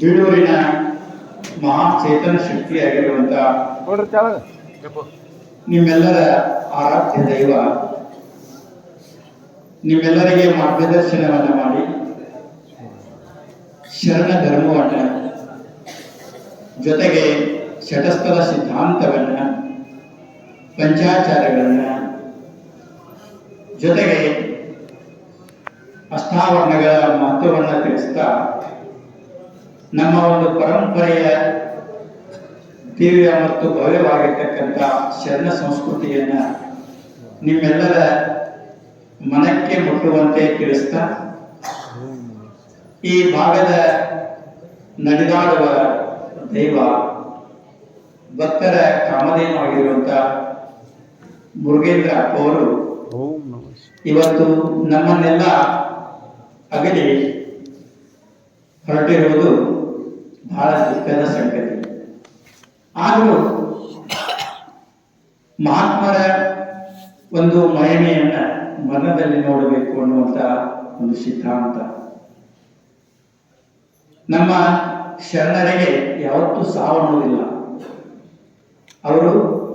ಬೀಳೂರಿನ ಮಹಾ ಚೇತನ ಶಕ್ತಿಯಾಗಿರುವಂತ ನಿಮ್ಮೆಲ್ಲರ ಆರಾಧ್ಯ ದೈವ ನಿಮ್ಮೆಲ್ಲರಿಗೆ ಮಾರ್ಗದರ್ಶನವನ್ನ ಮಾಡಿ ಶರಣ ಧರ್ಮವನ್ನ ಜೊತೆಗೆ ಶಟಸ್ಥಲ ಸಿದ್ಧಾಂತವನ್ನ ಪಂಚಾಚಾರಗಳನ್ನ ಜೊತೆಗೆ ಅಷ್ಟಾವರಣಗಳ ಮಹತ್ವವನ್ನು ತಿಳಿಸ್ತಾ ನಮ್ಮ ಒಂದು ಪರಂಪರೆಯ ದಿವ್ಯ ಮತ್ತು ಭವ್ಯವಾಗಿರ್ತಕ್ಕಂಥ ಶರಣ ಸಂಸ್ಕೃತಿಯನ್ನ ನಿಮ್ಮೆಲ್ಲರ ಮನಕ್ಕೆ ಮುಟ್ಟುವಂತೆ ತಿಳಿಸ್ತಾ, ಈ ಭಾಗದ ನಡೆದಾಡುವ ದೈವ ಭಕ್ತರ ಕಾಮಧೇಯವಾಗಿರುವಂತ ಮುರುಗೇಂದ್ರ ಅವರು ಇವತ್ತು ನಮ್ಮನ್ನೆಲ್ಲ ಅಗಲಿ ಹೊರಟಿರುವುದು ಬಹಳ ದುಃಖದ ಸಂಗತಿ. ಆದರೂ ಮಹಾತ್ಮರ ಒಂದು ಮಹಿಮೆಯನ್ನ ಮನದಲ್ಲಿ ನೋಡಬೇಕು ಅನ್ನುವಂತ ಒಂದು ಸಿದ್ಧಾಂತ. ನಮ್ಮ ಶರಣರಿಗೆ ಯಾವತ್ತೂ ಸಾವನ್ನುವುದಿಲ್ಲ ಅವರು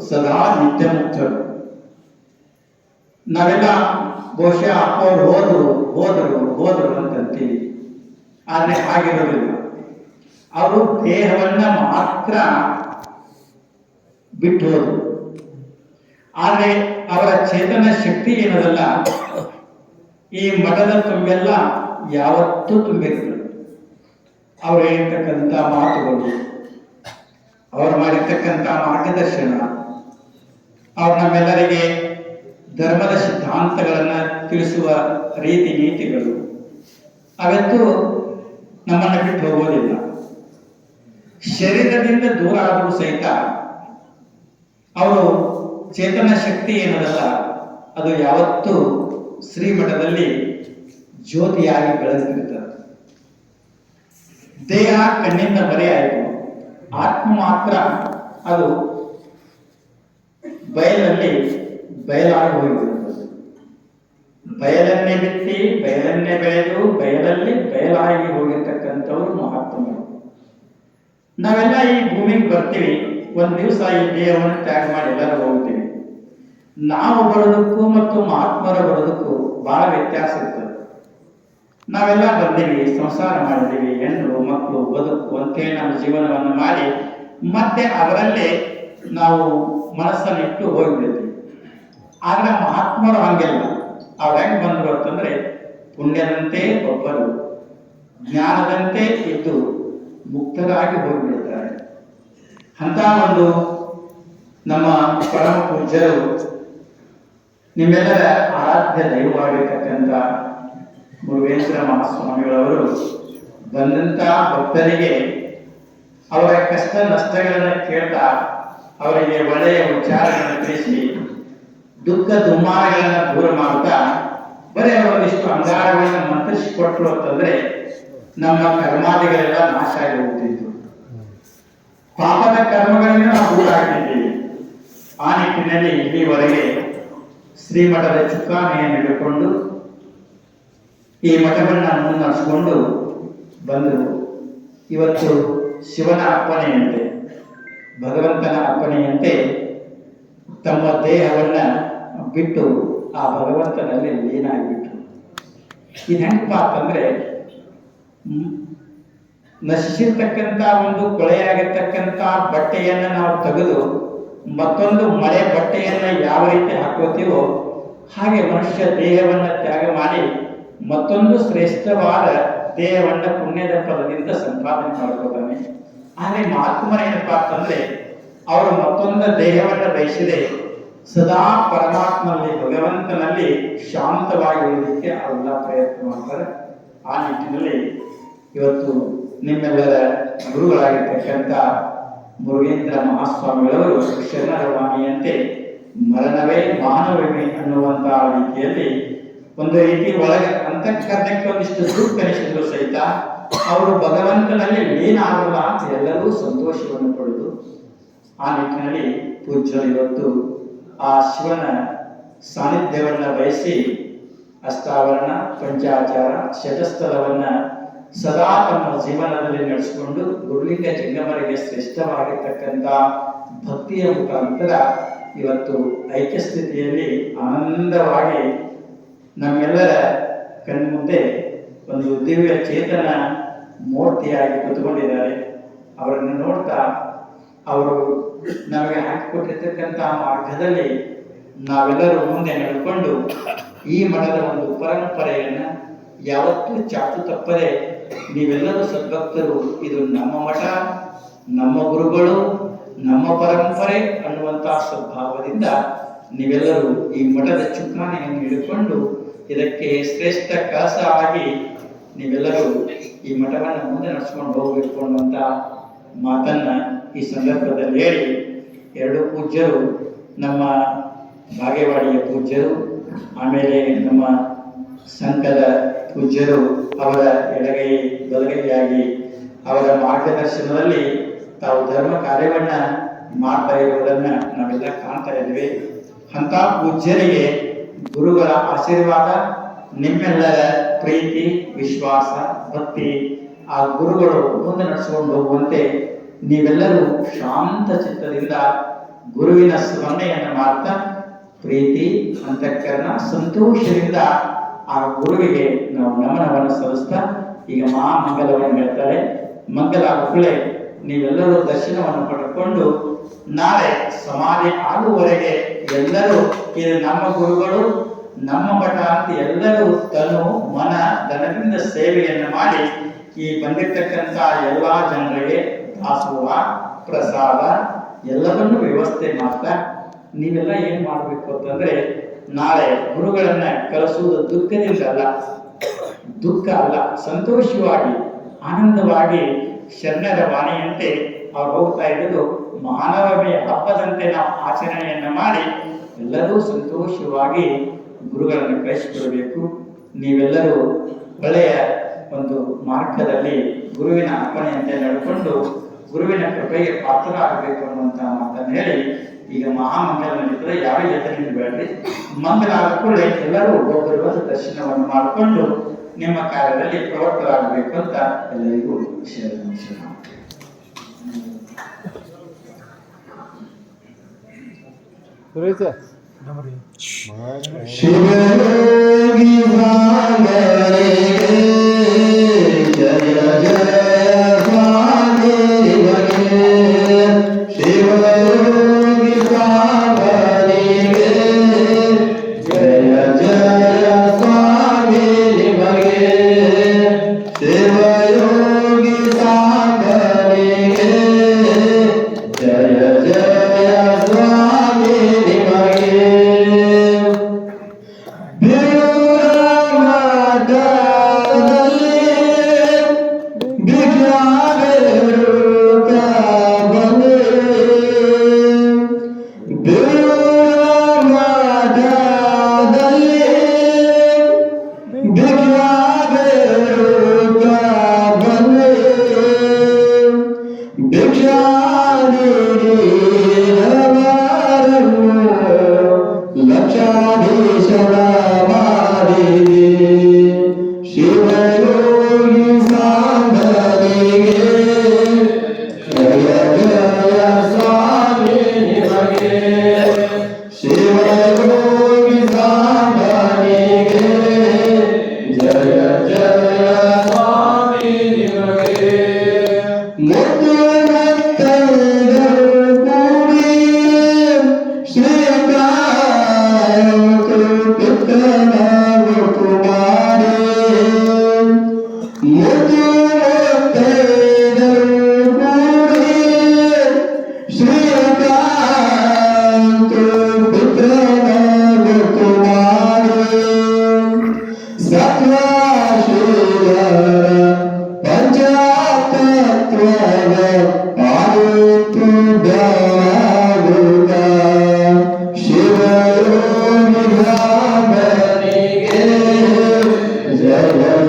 ಸದಾ ನಿತ್ಯ ಮುಕ್ತರು ನಾವೆಲ್ಲ ಬಹುಶಃ ಅಪ್ಪವ್ರು ಹೋದ್ರು ಹೋದ್ರು ಹೋದ್ರು ಅಂತಂತೀವಿ. ಆದರೆ ಹಾಗಿರೋದಿಲ್ಲ. ಅವರು ದೇಹವನ್ನ ಮಾತ್ರ ಬಿಟ್ಟು ಹೋದರು ಆದರೆ ಅವರ ಚೇತನ ಶಕ್ತಿ ಏನದಲ್ಲ, ಈ ಮಠದ ತುಂಬೆಲ್ಲ ಯಾವತ್ತೂ ತುಂಬಿರಲಿಲ್ಲ ಅವರು ಹೇಳ್ತಕ್ಕಂಥ ಮಾತುಗಳು, ಅವರು ಮಾಡಿರ್ತಕ್ಕಂಥ ಮಾರ್ಗದರ್ಶನ, ಅವ್ರು ನಮ್ಮೆಲ್ಲರಿಗೆ ಧರ್ಮದ ಸಿದ್ಧಾಂತಗಳನ್ನ ತಿಳಿಸುವ ರೀತಿ ನೀತಿಗಳು ಅವತ್ತು ನಮ್ಮನ್ನು ಬಿಟ್ಟು ಹೋಗೋದಿಲ್ಲ. ಶರೀರದಿಂದ ದೂರ ಆದರೂ ಸಹಿತ ಅವರು ಚೇತನ ಶಕ್ತಿ ಏನದಲ್ಲ, ಅದು ಯಾವತ್ತೂ ಶ್ರೀಮಠದಲ್ಲಿ ಜ್ಯೋತಿಯಾಗಿ ಬೆಳೆಸ್ತಿರುತ್ತದೆ ದೇಹ ಕಣ್ಣಿಂದ ಮರೆಯಾಯಿತು ಆತ್ಮ ಮಾತ್ರ ಅದು ಬಯಲಲ್ಲಿ ಬಯಲಾಗಿ ಹೋಗಿರುತ್ತದೆ ಬಯಲನ್ನೇ ಬಿತ್ತಿ, ಬಯಲನ್ನೇ ಬೆಳೆದು ಬಯಲಲ್ಲಿ ಬಯಲಾಗಿ ಹೋಗಿರ್ತಕ್ಕಂಥವ್ರು ನಾವೆಲ್ಲ ಈ ಭೂಮಿಗೆ ಬರ್ತೀವಿ. ಒಂದ್ ದಿವಸ ಈ ದೇಹವನ್ನು ತ್ಯಾಗ ಮಾಡಿ ಎಲ್ಲರೂ ಹೋಗ್ತೀವಿ. ನಾವು ಬರೋದಕ್ಕೂ ಮತ್ತು ಮಹಾತ್ಮರ ಬರೋದಕ್ಕೂ ಬಹಳ ವ್ಯತ್ಯಾಸ ಇರ್ತದೆ. ನಾವೆಲ್ಲ ಬಂದೀವಿ, ಸಂಸಾರ ಮಾಡಿದೀವಿ, ಹೆಣ್ಣು, ಮಕ್ಕಳು, ಬದುಕು ಅಂತೇಳಿ ನಮ್ಮ ಜೀವನವನ್ನು ಮಾಡಿ ಮತ್ತೆ ಅದರಲ್ಲೇ ನಾವು ಮನಸ್ಸನ್ನಿಟ್ಟು ಹೋಗ್ಬಿಡ್ತೀವಿ. ಆದ್ರೆ ಮಹಾತ್ಮರು ಹಂಗೆಲ್ಲ. ಅವ್ರು ಹೆಂಗ್ ಬಂದ್ರು ಅಂತಂದ್ರೆ ಪುಣ್ಯದಂತೆ ಒಬ್ಬರು, ಜ್ಞಾನದಂತೆ ಇದ್ದು. ಮುಕ್ತರಾಗಿ ಹೋಗ್ಬಿಡುತ್ತಾರೆ ಅಂತ ಒಂದು ನಮ್ಮ ಪರಮ ಪೂಜ್ಯರು ನಿಮ್ಮೆಲ್ಲರ ಆರಾಧ್ಯ ದೈವವಾಗಿರ್ತಕ್ಕಂಥ ಮುರುಗೇಂದ್ರ ಮಹಾಸ್ವಾಮಿಗಳವರು ಬಂದಂತ ಭಕ್ತರಿಗೆ ಅವರ ಕಷ್ಟ ನಷ್ಟಗಳನ್ನು ಕೇಳ್ತಾ ಅವರಿಗೆ ಒಳ್ಳೆಯ ವಿಚಾರಗಳನ್ನು ತಿಳಿಸಿ, ದುಃಖ ದುಮ್ಮಾನಗಳನ್ನ ದೂರ ಮಾಡುತ್ತಾ ಬರೀ ಅವರಿಷ್ಟು ಅಂಗಾರಗಳನ್ನ ಮಂತ್ರಿಸಿಕೊಟ್ರು ಅಂತಂದ್ರೆ ನಮ್ಮ ಕರ್ಮಾದಿಗಳೆಲ್ಲ ನಾಶ ಆಗಿ ಹೋಗ್ತಿತ್ತು ಪಾಪದ ಕರ್ಮಗಳನ್ನ ನಾವು ದೂರ ಹಾಕಿದ್ದೀವಿ ಆ ನಿಟ್ಟಿನಲ್ಲಿ ಇಲ್ಲಿವರೆಗೆ ಶ್ರೀಮಠದ ಚುಕ್ಕಾಣಿಯನ್ನು ಹಿಡ್ಕೊಂಡು ಈ ಮಠವನ್ನು ಮುನ್ನಡೆಸಿಕೊಂಡು ಬಂದು ಇವತ್ತು ಶಿವನ ಅಪ್ಪಣೆಯಂತೆ, ಭಗವಂತನ ಅಪ್ಪಣೆಯಂತೆ ತಮ್ಮ ದೇಹವನ್ನ ಬಿಟ್ಟು ಆ ಭಗವಂತನಲ್ಲಿ ಲೀನಾಗಿಬಿಟ್ರು. ಇದು ಹೆಂಗಪ್ಪ ಅಂತಂದ್ರೆ ನಶಿಸಿರ್ತಕ್ಕಂಥ ಒಂದು ಕೊಳೆಯಾಗಿರ್ತಕ್ಕಂಥ ಬಟ್ಟೆಯನ್ನ ನಾವು ತೆಗೆದು ಮತ್ತೊಂದು ಮಳೆ ಬಟ್ಟೆಯನ್ನ ಯಾವ ರೀತಿ ಹಾಕೋತೀವೋ ಹಾಗೆ ಮನುಷ್ಯ ದೇಹವನ್ನ ತ್ಯಾಗ ಮಾಡಿ ಮತ್ತೊಂದು ಶ್ರೇಷ್ಠವಾದ ದೇಹವನ್ನ ಪುಣ್ಯದ ಪದದಿಂದ ಸಂಪಾದನೆ ಮಾಡ್ಕೋತಾನೆ ಆದ್ರೆ ಮಹಾತ್ಮರ ಏನಪ್ಪ ಅಂತಂದ್ರೆ, ಅವರು ಮತ್ತೊಂದು ದೇಹವನ್ನ ಬಯಸಿದೆ ಸದಾ ಪರಮಾತ್ಮನಲ್ಲಿ, ಭಗವಂತನಲ್ಲಿ ಶಾಂತವಾಗಿ ಉಳಿದಕ್ಕೆ ಅವರೆಲ್ಲ ಪ್ರಯತ್ನ ಮಾಡ್ತಾರೆ. ಆ ನಿಟ್ಟಿನಲ್ಲಿ ಇವತ್ತು ನಿಮ್ಮೆಲ್ಲರ ಗುರುಗಳಾಗಿರ್ತಕ್ಕಂಥ ಮುರುಗೇಂದ್ರ ಮಹಾಸ್ವಾಮಿಗಳವರು ಶರಣರ ಮರಣವೇ ಮಾನವೇ ಅನ್ನುವಂತಹ ರೀತಿಯಲ್ಲಿ ಒಂದು ರೀತಿ ಒಳಗೆ ಅಂತಃಕರಣಕ್ಕೆ ಒಂದಿಷ್ಟು ಸೂಕ್ತನಿಸಿದ್ರು ಸಹಿತ ಅವರು ಭಗವಂತನಲ್ಲಿ ಏನಾಗಲ್ಲ ಅಂತ ಎಲ್ಲರೂ ಸಂತೋಷವನ್ನು ಪಡೆದು ಆ ನಿಟ್ಟಿನಲ್ಲಿ ಪೂಜ್ಯರು ಇವತ್ತು ಆ ಶಿವನ ಸಾನ್ನಿಧ್ಯವನ್ನ ಬಯಸಿ ಅಷ್ಟಾವರಣ, ಪಂಚಾಚಾರ ಶತಸ್ಥಲವನ್ನ ಸದಾ ತಮ್ಮ ಜೀವನದಲ್ಲಿ ನಡೆಸಿಕೊಂಡು ಗುರುಲಿಂಗ ಜಂಗಮರಿಗೆ ಶ್ರೇಷ್ಠವಾಗಿರ್ತಕ್ಕಂಥ ಭಕ್ತಿಯ ಮುಖಾಂತರ ಇವತ್ತು ಐಕ್ಯ ಸ್ಥಿತಿಯಲ್ಲಿ ಆನಂದವಾಗಿ ನಮ್ಮೆಲ್ಲರ ಕಣ್ಮುಂದೆ ಒಂದು ದಿವ್ಯ ಚೇತನ ಮೂರ್ತಿಯಾಗಿ ಕುತ್ಕೊಂಡಿದ್ದಾರೆ. ಅವರನ್ನು ನೋಡ್ತಾ ಅವರು ನಮಗೆ ಹಾಕಿಕೊಟ್ಟಿರ್ತಕ್ಕಂಥ ಮಾರ್ಗದಲ್ಲಿ ನಾವೆಲ್ಲರೂ ಮುಂದೆ ನಡೆದುಕೊಂಡು ಈ ಮಠದ ಒಂದು ಪರಂಪರೆಯನ್ನ ಯಾವತ್ತೂ ಚಾಚು ತಪ್ಪದೆ ನೀವೆಲ್ಲರೂ ಸದ್ಭಕ್ತರು, ಇದು ನಮ್ಮ ಮಠ, ನಮ್ಮ ಗುರುಗಳು, ನಮ್ಮ ಪರಂಪರೆ ಅನ್ನುವಂತಹ ಸದ್ಭಾವದಿಂದ ನೀವೆಲ್ಲರೂ ಈ ಮಠದ ಚುಕ್ಕಾಣಿಯನ್ನು ಹಿಡಿದುಕೊಂಡು ಇದಕ್ಕೆ ಶ್ರೇಷ್ಠ ಕೆಲಸ ಆಗಿ ನೀವೆಲ್ಲರೂ ಈ ಮಠವನ್ನು ಮುಂದೆ ನಡೆಸ್ಕೊಂಡು ಹೋಗಿಟ್ಕೊಂಡಂತ ಮಾತನ್ನ ಈ ಸಂದರ್ಭದಲ್ಲಿ ಹೇಳಿ, ಎರಡು ಪೂಜ್ಯರು, ನಮ್ಮ ಬಾಗೇವಾಡಿಯ ಪೂಜ್ಯರು, ಆಮೇಲೆ ನಮ್ಮ ಸಂಘದ ಪೂಜ್ಯರು ಅವರ ಎಡಗೈ, ಬಲಗೈಯಾಗಿ ಅವರ ಮಾರ್ಗದರ್ಶನದಲ್ಲಿ ತಾವು ಧರ್ಮ ಕಾರ್ಯವನ್ನ ಮಾಡ್ತಾ ಇರುವುದನ್ನ ನಾವೆಲ್ಲ ಕಾಣ್ತಾ ಇದ್ವಿ. ಅಂತ ಪೂಜ್ಯರಿಗೆ ಗುರುಗಳ ಆಶೀರ್ವಾದ, ನಿಮ್ಮೆಲ್ಲರ ಪ್ರೀತಿ, ವಿಶ್ವಾಸ, ಭಕ್ತಿ ಆ ಗುರುಗಳು ಮುಂದೆ ನಡೆಸಿಕೊಂಡು ಹೋಗುವಂತೆ ನೀವೆಲ್ಲರೂ ಶಾಂತ ಚಿತ್ತದಿಂದ ಗುರುವಿನ ಸ್ಮರಣೆಯನ್ನು ಮಾಡ್ತಾ ಪ್ರೀತಿ, ಅಂತಃಕರಣ, ಸಂತೋಷದಿಂದ ಆ ಗುರುವಿಗೆ ನಾವು ನಮನವನ್ನು ಸಲ್ಲಿಸ್ತಾ, ಈಗ ಮಹಾಮಂಗಲವನ್ನು ಹೇಳ್ತಾರೆ, ಮಂಗಲ ಗುಳೆ ನೀವೆಲ್ಲರೂ ದರ್ಶನವನ್ನು ಪಡೆದುಕೊಂಡು ನಾಳೆ ಸಮಾಧಿ ಆಗುವವರೆಗೆ ಎಲ್ಲರೂ ಇದು ನಮ್ಮ ಗುರುಗಳು, ನಮ್ಮ ಮಠ ಅಂತ ಎಲ್ಲರೂ ತನು ಮನ ಧನದಿಂದ ಸೇವೆಯನ್ನು ಮಾಡಿ ಈ ಬಂದಿರ್ತಕ್ಕಂಥ ಎಲ್ಲಾ ಜನರಿಗೆ ದಾಸೋಹ, ಪ್ರಸಾದ ಎಲ್ಲವನ್ನು ವ್ಯವಸ್ಥೆ ಮಾಡ್ತಾ, ನೀವೆಲ್ಲ ಏನ್ ಮಾಡ್ಬೇಕು ಅಂತಂದ್ರೆ ನಾಳೆ ಗುರುಗಳನ್ನ ಕಲಿಸುವುದು ದುಃಖದಿಂದ ಅಲ್ಲ. ದುಃಖ ಅಲ್ಲ, ಸಂತೋಷವಾಗಿ, ಆನಂದವಾಗಿ, ಶರಣರ ವಾಣಿಯಂತೆ ಅವ್ರು ಹೋಗ್ತಾ ಇರೋದು ಮಾನವವೇ ಹಬ್ಬದಂತೆ ನಾವು ಆಚರಣೆಯನ್ನ ಮಾಡಿ ಎಲ್ಲರೂ ಸಂತೋಷವಾಗಿ ಗುರುಗಳನ್ನು ಕಳಿಸಿಕೊಡಬೇಕು. ನೀವೆಲ್ಲರೂ ಒಳ್ಳೆಯ ಒಂದು ಮಾರ್ಗದಲ್ಲಿ ಗುರುವಿನ ಅರ್ಪಣೆಯಂತೆ ನಡ್ಕೊಂಡು ಗುರುವಿನ ಕೃಪೆಗೆ ಪಾತ್ರರಾಗಬೇಕು ಅನ್ನುವಂತಹ ಮಾತನ್ನು ಹೇಳಿ ಈಗ ಮಹಾಮಂಗಲ ನಡೀತದೆ ಯಾವ ಜೊತೆ ಬೇಡ್ರಿ? ಮಂಗಲ ಆದ ಕೂಡಲೇ ಎಲ್ಲರೂ ಒಬ್ಬೊಬ್ಬರು ಬಂದು ದರ್ಶನವನ್ನು ಮಾಡಿಕೊಂಡು ನಿಮ್ಮ ಕಾರ್ಯದಲ್ಲಿ ಪ್ರವರ್ತರಾಗಬೇಕು ಅಂತ ಎಲ್ಲರಿಗೂ ವಿಷಯ ಸುರೇಶ ಶಿವಯೋಗಿ ಸಾಗರೇ लक्षाधीश्वरा Dukkana ಜಯ ಜಯ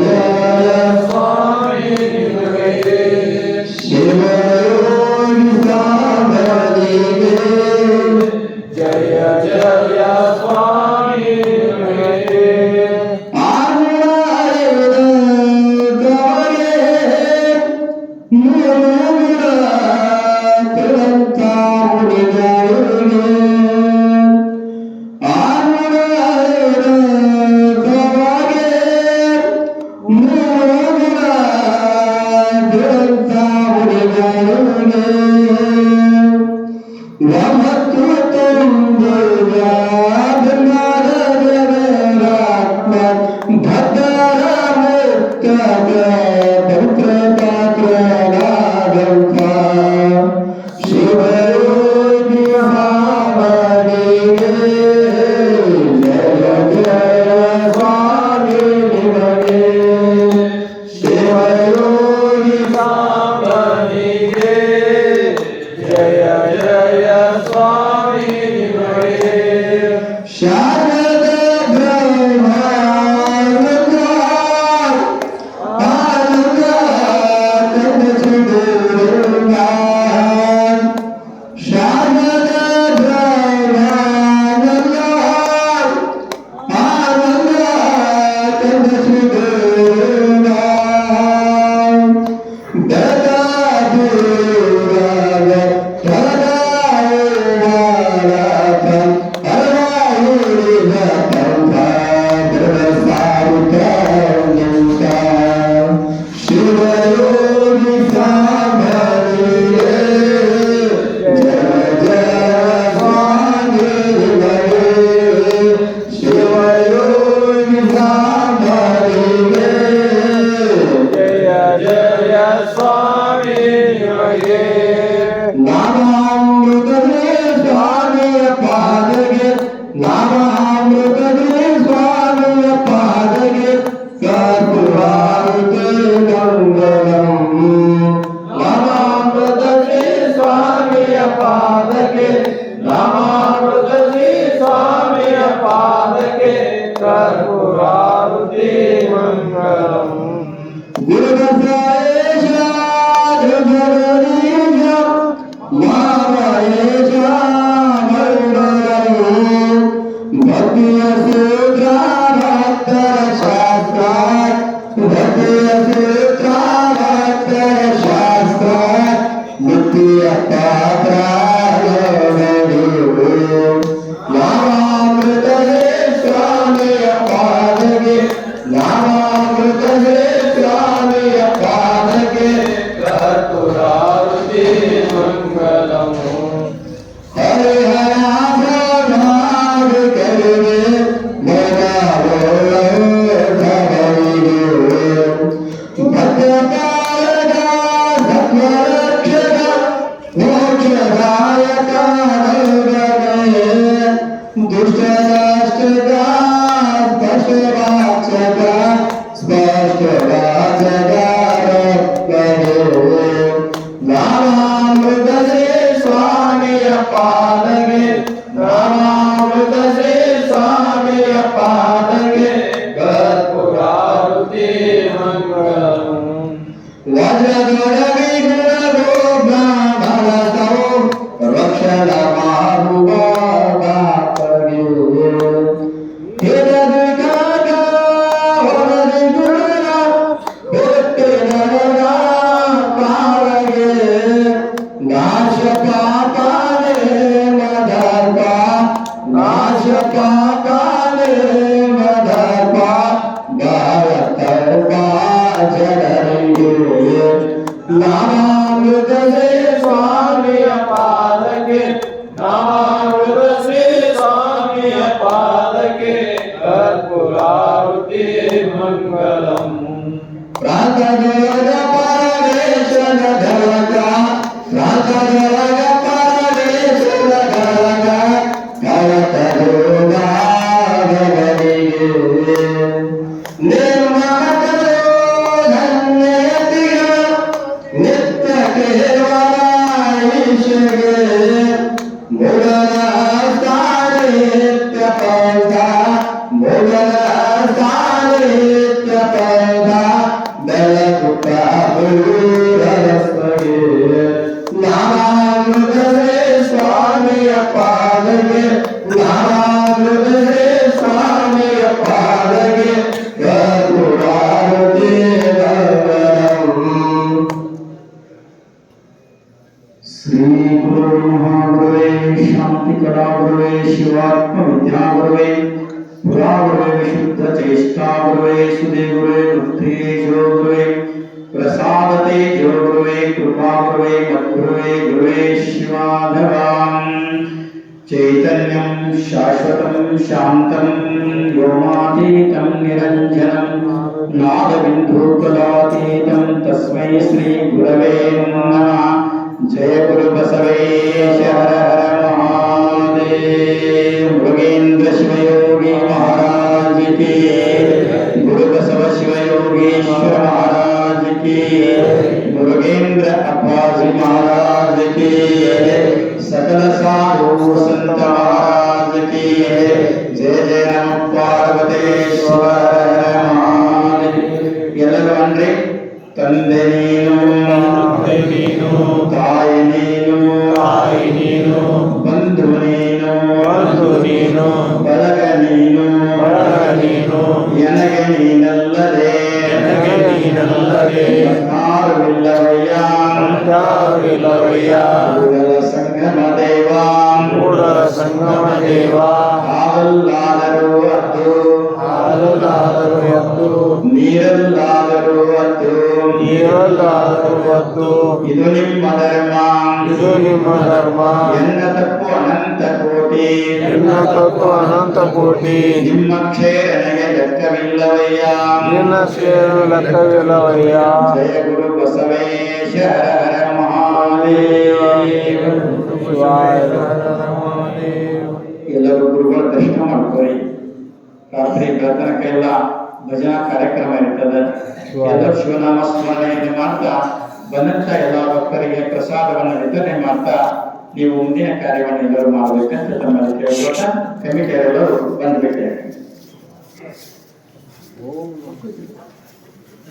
பாருங்க நாம minha vida. মান করা नामृत स्वामी अपार के नामृत से स्वामी अपार ब्रह्मा गुरवे, शांति कला गुरवे, शिवात्म विद्या गुरवे, पुरा गुरवे, विशुद्ध चेष्टा गुरवे, सुदे गुरवे पृथ्वीश्वर गुरवे प्रसादते जो गुरवे, कृपा गुरवे, मद्गुरवे, गुरवे शिवाधवान् चैतन्यं शाश्वतं, शान्तं व्योमातीतं निरञ्जनं नादबिन्दुकदातीतं तस्मै श्रीगुरवे नमः। ನಮಃ ಜಯ ಗುರು ಬಸವೇಶ ಹರ ಹರ ಮಹಾದೇವ ಮೃಗೇಂದ್ರ ಶಿವಯೋಗಿ ಮಹಾರಾಜ ಕಿ ಗುರು ಬಸವ ಶಿವಯೋಗೀಶ್ವರ ಮಹಾರಾಜ ಕಿ ಮೃಗೇಂದ್ರ ಅಪ್ಪಾಜಿ ಮಹಾರಾಜ ಕಿ सकल साधु संत महाराज की जय जय नम ಪಾರ್ವತೇಶ್ವರ ಎಲ್ಲರೂ ಅನ್ರಿ ತಂದೆ ನೀನು తాయి నేను బంధువు నేను బంధువు నేను ಕೋಟಿ ನಿಮ್ಮ ಕ್ಷೇರನೆಗೆ ಲೆಕ್ಕವಿಲ್ಲವಯ್ಯ ನಿನ್ನ ಸೇರು ಲೆಕ್ಕವಿಲ್ಲವಯ್ಯ ಜಯ ಗುರು ಬಸವೇಶ ಮಹಾದೇವ. ಶಿವಾಯ ಎಲ್ಲರೂ ಗುರುಗಳ ದರ್ಶನ ಮಾಡ್ಕೊಳ್ಳಿ. ರಾತ್ರಿ ಬೆಳತನಕ್ಕೆಲ್ಲ ಭಜನಾ ಕಾರ್ಯಕ್ರಮ ಇರ್ತದೆ. ಎಲ್ಲರೂ ಶಿವನಾಮ ಸ್ಮರಣೆಯನ್ನು ಮಾಡ್ತಾ ಬಂದಂತ ಎಲ್ಲ ಭಕ್ತರಿಗೆ ಪ್ರಸಾದವನ್ನು ವಿತರಣೆ ಮಾಡ್ತಾ ನೀವು ಮುಂದಿನ ಕಾರ್ಯವನ್ನು ಎಲ್ಲರೂ ಮಾಡಬೇಕಂತ ತಮ್ಮಲ್ಲಿ ಕೇಳ್ಕೊತ ಕಮಿಟಿಯವರೆಲ್ಲರೂ ಬಂದ್ಬೇಕಾಗಿ